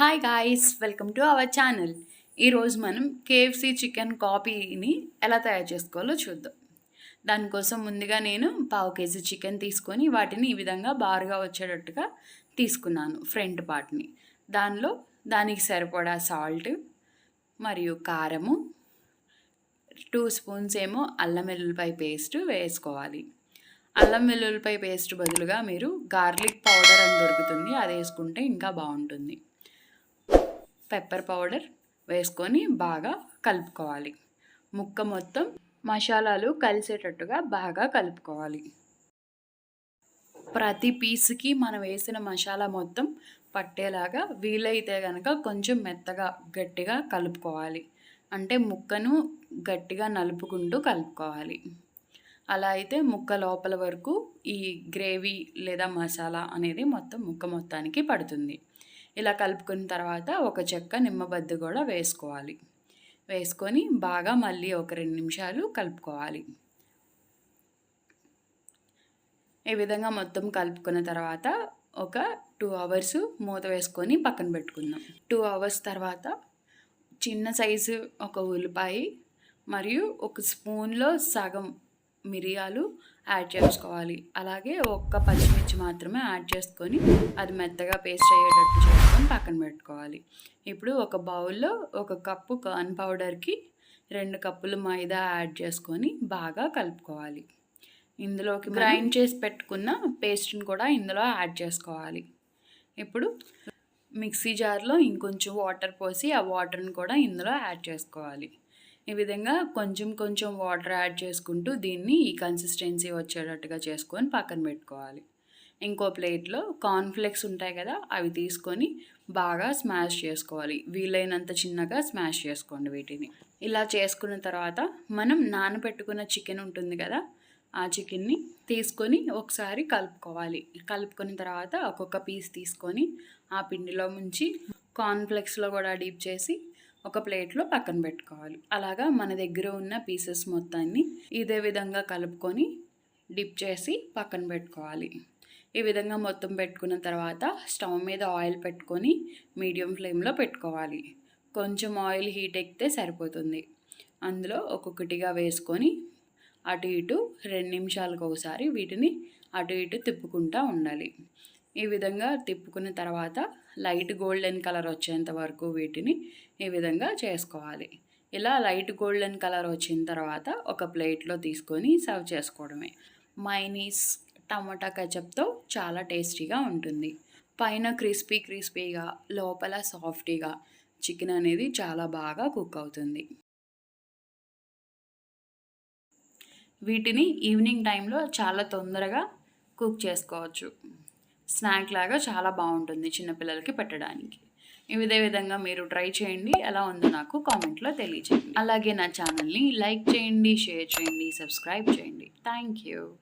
Hi guys welcome to our channel ఈరోజు మనం KFC chicken కాపీని ఎలా తయారు చేసుకోవాలో చూద్దాం. దానికోసం ముందుగా నేను పావు కేజీ చికెన్ తీసుకొని వాటిని ఈ విధంగా బారుగా వచ్చేటట్టుగా తీసుకున్నాను ఫ్రంట్ పార్ట్ని దానిలో దానికి సరిపడా సాల్ట్ మరియు కారము టూ స్పూన్స్ ఏమో అల్లం వెల్లుల్లిపాయ పేస్ట్ వేసుకోవాలి. అల్లం వెల్లుల్లిపాయ పేస్ట్ బదులుగా మీరు గార్లిక్ పౌడర్ అని దొరుకుతుంది అది వేసుకుంటే ఇంకా బాగుంటుంది. పెప్పర్ పౌడర్ వేసుకొని బాగా కలుపుకోవాలి. ముక్క మొత్తం మసాలాలు కలిసేటట్టుగా బాగా కలుపుకోవాలి. ప్రతి పీస్కి మనం వేసిన మసాలా మొత్తం పట్టేలాగా వీలైతే కనుక కొంచెం మెత్తగా గట్టిగా కలుపుకోవాలి. అంటే ముక్కను గట్టిగా నలుపుకుంటూ కలుపుకోవాలి. అలా అయితే ముక్క లోపల వరకు ఈ గ్రేవీ లేదా మసాలా అనేది మొత్తం ముక్క మొత్తానికి పడుతుంది. ఇలా కలుపుకున్న తర్వాత ఒక చెక్క నిమ్మబద్ద కూడా వేసుకోవాలి. వేసుకొని బాగా మళ్ళీ ఒక రెండు నిమిషాలు కలుపుకోవాలి. ఈ విధంగా మొత్తం కలుపుకున్న తర్వాత ఒక టూ అవర్స్ మూత వేసుకొని పక్కన పెట్టుకుందాం. టూ అవర్స్ తర్వాత చిన్న సైజు ఒక ఉల్లిపాయ మరియు ఒక స్పూన్లో సగం మిరియాలు యాడ్ చేసుకోవాలి. అలాగే ఒక్క పచ్చిమిర్చి మాత్రమే యాడ్ చేసుకొని అది మెత్తగా పేస్ట్ అయ్యేటట్టు చేసుకొని పక్కన పెట్టుకోవాలి. ఇప్పుడు ఒక బౌల్లో ఒక కప్పు కార్న్ పౌడర్కి రెండు కప్పులు మైదా యాడ్ చేసుకొని బాగా కలుపుకోవాలి. ఇందులోకి గ్రైండ్ చేసి పెట్టుకున్న పేస్ట్ని కూడా ఇందులో యాడ్ చేసుకోవాలి. ఇప్పుడు మిక్సీ జార్లో ఇంకొంచెం వాటర్ పోసి ఆ వాటర్ని కూడా ఇందులో యాడ్ చేసుకోవాలి. ఈ విధంగా కొంచెం కొంచెం వాటర్ యాడ్ చేసుకుంటూ దీన్ని ఈ కన్సిస్టెన్సీ వచ్చేటట్టుగా చేసుకొని పక్కన పెట్టుకోవాలి. ఇంకో ప్లేట్లో కార్న్ఫ్లెక్స్ ఉంటాయి కదా అవి తీసుకొని బాగా స్మాష్ చేసుకోవాలి. వీలైనంత చిన్నగా స్మాష్ చేసుకోండి వీటిని. ఇలా చేసుకున్న తర్వాత మనం నానబెట్టుకున్న చికెన్ ఉంటుంది కదా ఆ చికెన్ని తీసుకొని ఒకసారి కలుపుకోవాలి. కలుపుకున్న తర్వాత ఒక్కొక్క పీస్ తీసుకొని ఆ పిండిలో ముంచి కార్న్ఫ్లెక్స్లో కూడా డీప్ చేసి ఒక ప్లేట్లో పక్కన పెట్టుకోవాలి. అలాగా మన దగ్గర ఉన్న పీసెస్ మొత్తాన్ని ఇదే విధంగా కలుపుకొని డిప్ చేసి పక్కన పెట్టుకోవాలి. ఈ విధంగా మొత్తం పెట్టుకున్న తర్వాత స్టవ్ మీద ఆయిల్ పెట్టుకొని మీడియం ఫ్లేమ్లో పెట్టుకోవాలి. కొంచెం ఆయిల్ హీట్ ఎక్కితే సరిపోతుంది. అందులో ఒక్కొక్కటిగా వేసుకొని అటు ఇటు రెండు నిమిషాలకు ఒకసారి వీటిని అటు ఇటు తిప్పుకుంటూ ఉండాలి. ఈ విధంగా తిప్పుకున్న తర్వాత లైట్ గోల్డెన్ కలర్ వచ్చేంత వరకు వీటిని ఈ విధంగా చేసుకోవాలి. ఇలా లైట్ గోల్డెన్ కలర్ వచ్చిన తర్వాత ఒక ప్లేట్లో తీసుకొని సర్వ్ చేసుకోవడమే. మైనీస్ టమాటా కచప్తో చాలా టేస్టీగా ఉంటుంది. పైన క్రిస్పీ క్రిస్పీగా లోపల సాఫ్టీగా చికెన్ అనేది చాలా బాగా కుక్ అవుతుంది. వీటిని ఈవినింగ్ టైంలో చాలా తొందరగా కుక్ చేసుకోవచ్చు. స్నాక్ లాగా చాలా బాగుంటుంది చిన్నపిల్లలకి పెట్టడానికి. ఇదే విధంగా మీరు ట్రై చేయండి. ఎలా ఉందో నాకు కామెంట్లో తెలియచేయండి అలాగే నా ఛానల్ని లైక్ చేయండి షేర్ చేయండి సబ్స్క్రైబ్ చేయండి. Thank you.